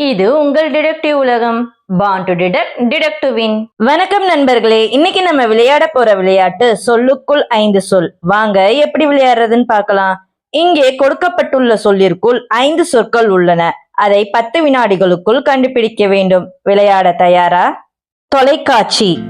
இது உங்கள் டிடெக்டிவ் உலகம். Born to detect detect win வணக்கம் நண்பர்களே இன்னைக்கு நம்ம விளையாட போற விளையாட்டு சொல்லுக்குள் ஐந்து சொல். வாங்க எப்படி விளையாடுறதுன்னு பார்க்கலாம். இங்கே கொடுக்கப்பட்டுள்ள சொல்லிற்குள் ஐந்து சொற்கள் உள்ளன. அதை பத்து வினாடிகளுக்குள் கண்டுபிடிக்க வேண்டும். விளையாட தயாரா? தொலைக்காட்சி.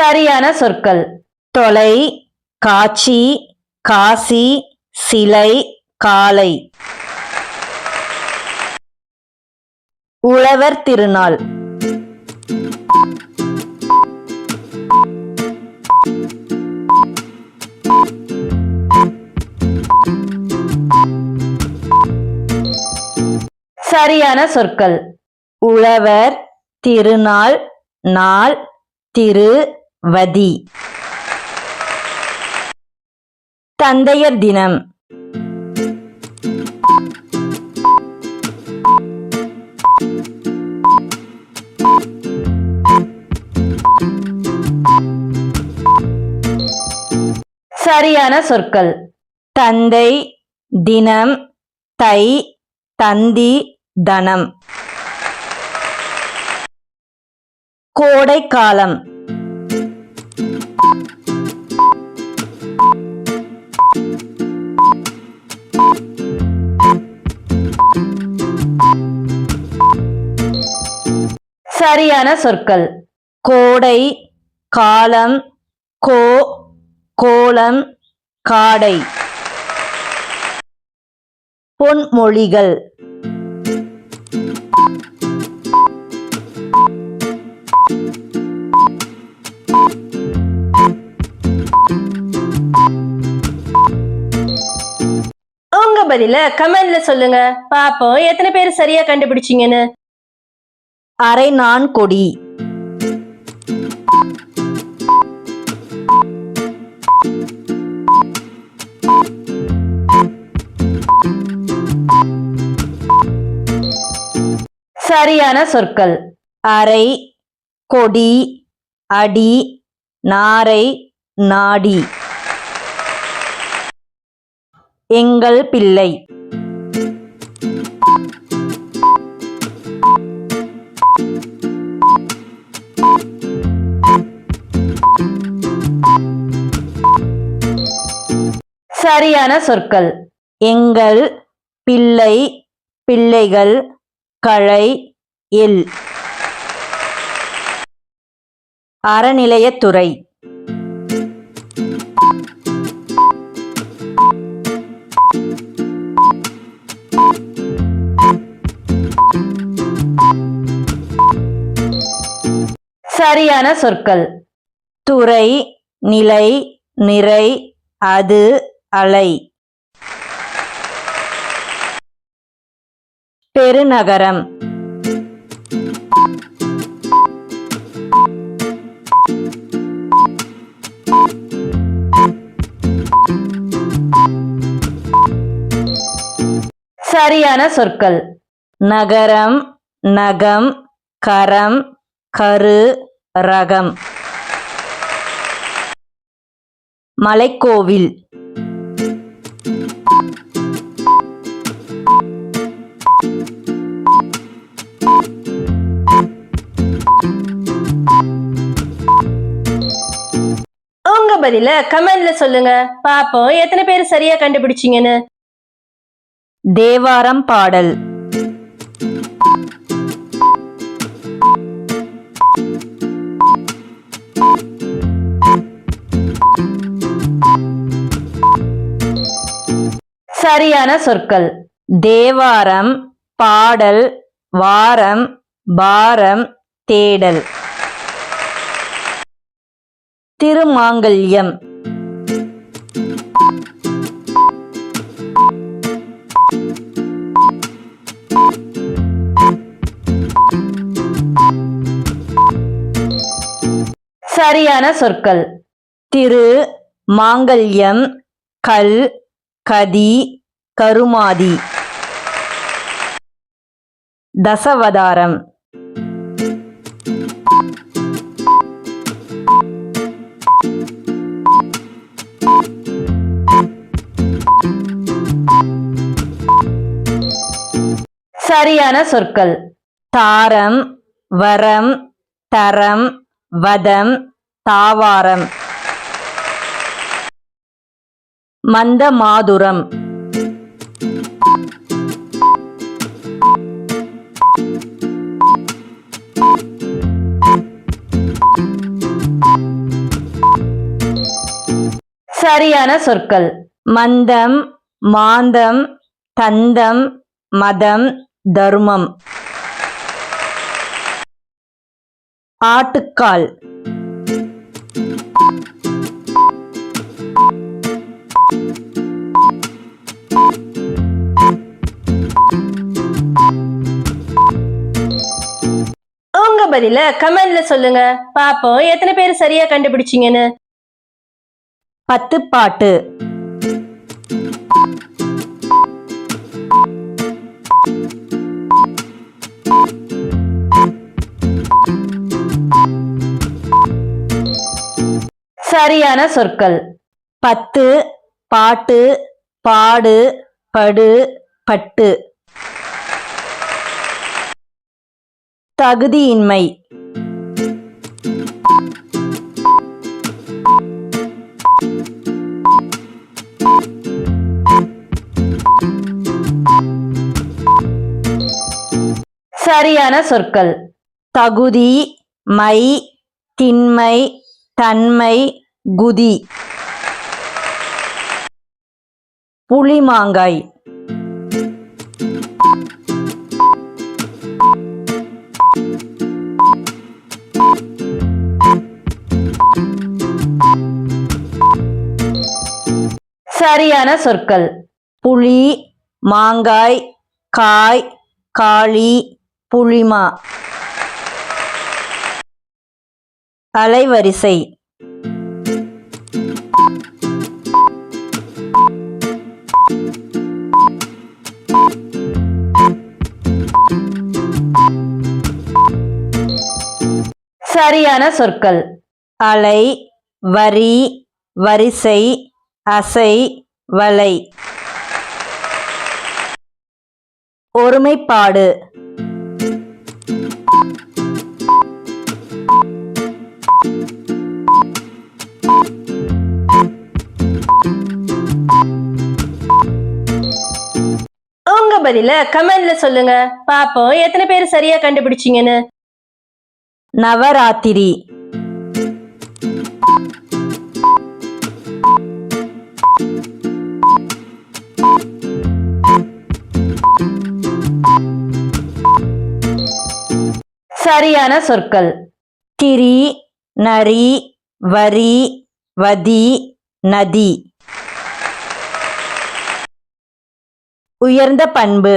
சரியான சொற்கள். தொலை காட்சி காசி சிலை காலை. உழவர் திருநாள். சரியான சொற்கள். உழவர் திருநாள் நாள் திரு வதி. தந்தையர் தினம். சரியான சொற்கள். தந்தை தினம் தை தந்தி தனம். கோடைக்காலம். சரியான சொற்கள். கோடை காலம் கோ கோலம் காடை. பொன்மொழிகள். உங்க பதில கமெண்ட்ல சொல்லுங்க. பாப்போம். எத்தனை பேர் சரியா கண்டுபிடிச்சீங்கன்னு? அரை நான் கொடி. சரியான சொற்கள். அரை கொடி அடி நாரை நாடி. எங்கள் பிள்ளை. சரியான சொற்கள். எங்கள் பிள்ளை பிள்ளைகள் களை எல். அறநிலையத்துறை. சரியான சொற்கள். துறை நிலை நிறை அது அலை. பெருநகரம். சரியான சொற்கள். நகரம் நகம் கரம் கரு ரகம். மலைக்கோவில். பதில கமெண்ட்ல சொல்லுங்க. பாப்போம் எத்தனை பேர் சரியா கண்டுபிடிச்சீங்கன்னு. தேவாரம் பாடல். சரியான சொற்கள். தேவாரம் பாடல் வாரம் பாரம் தேடல். திருமாங்கல்யம். சரியான சொற்கள். திரு மாங்கல்யம் கல் கதி கருமாதி. தசவதாரம். சரியான சொற்கள். தாரம் வரம் தரம் வதம் தாவாரம். மந்த மாதுரம் சரியான சொற்கள். மந்தம் மாந்தம் தந்தம் மதம் தர்மம். ஆட்டுக்கால். உங்க பதில கமெண்ட்ல சொல்லுங்க. பாப்போம் எத்தனை பேர் சரியா கண்டுபிடிச்சீங்கன்னு. பத்து பாட்டு. சரியான சொற்கள். பத்து பாட்டு பாடு படு பட்டு. தகுதியின்மை. சரியான சொற்கள். தகுதி மை திண்மை தன்மை குதி. புளிமாங்காய். சரியான சொற்கள். புளி மாங்காய் காய் காளி புளிமா. அலைவரிசை. சரியான சொற்கள். அலை வரி வரிசை அசை வலை. ஒருமைப்பாடு. உங்க பதில கமெண்ட்ல சொல்லுங்க. பாப்போம். எத்தனை பேர் சரியா கண்டுபிடிச்சீங்கன்னு? நவராத்திரி. சரியான சொற்கள். திரி நரி வரி வதி நதி. உயர்ந்த பண்பு.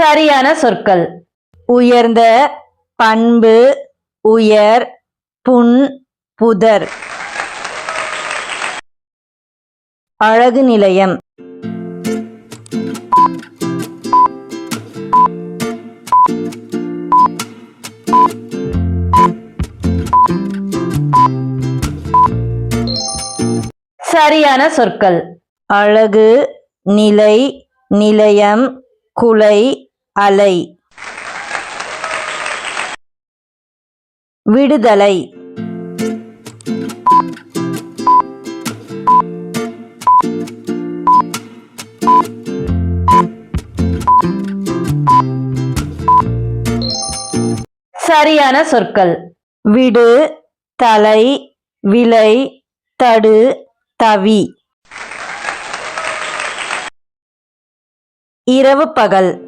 சரியான சொற்கள். உயர்ந்த பண்பு உயர் புண் புதர். அழகு நிலையம். சரியான சொற்கள். அழகு நிலை நிலையம் குலை அலை. விடுதலை. சரியான சொற்கள். விடு தலை விலை தடு தவி. இரவு பகல்.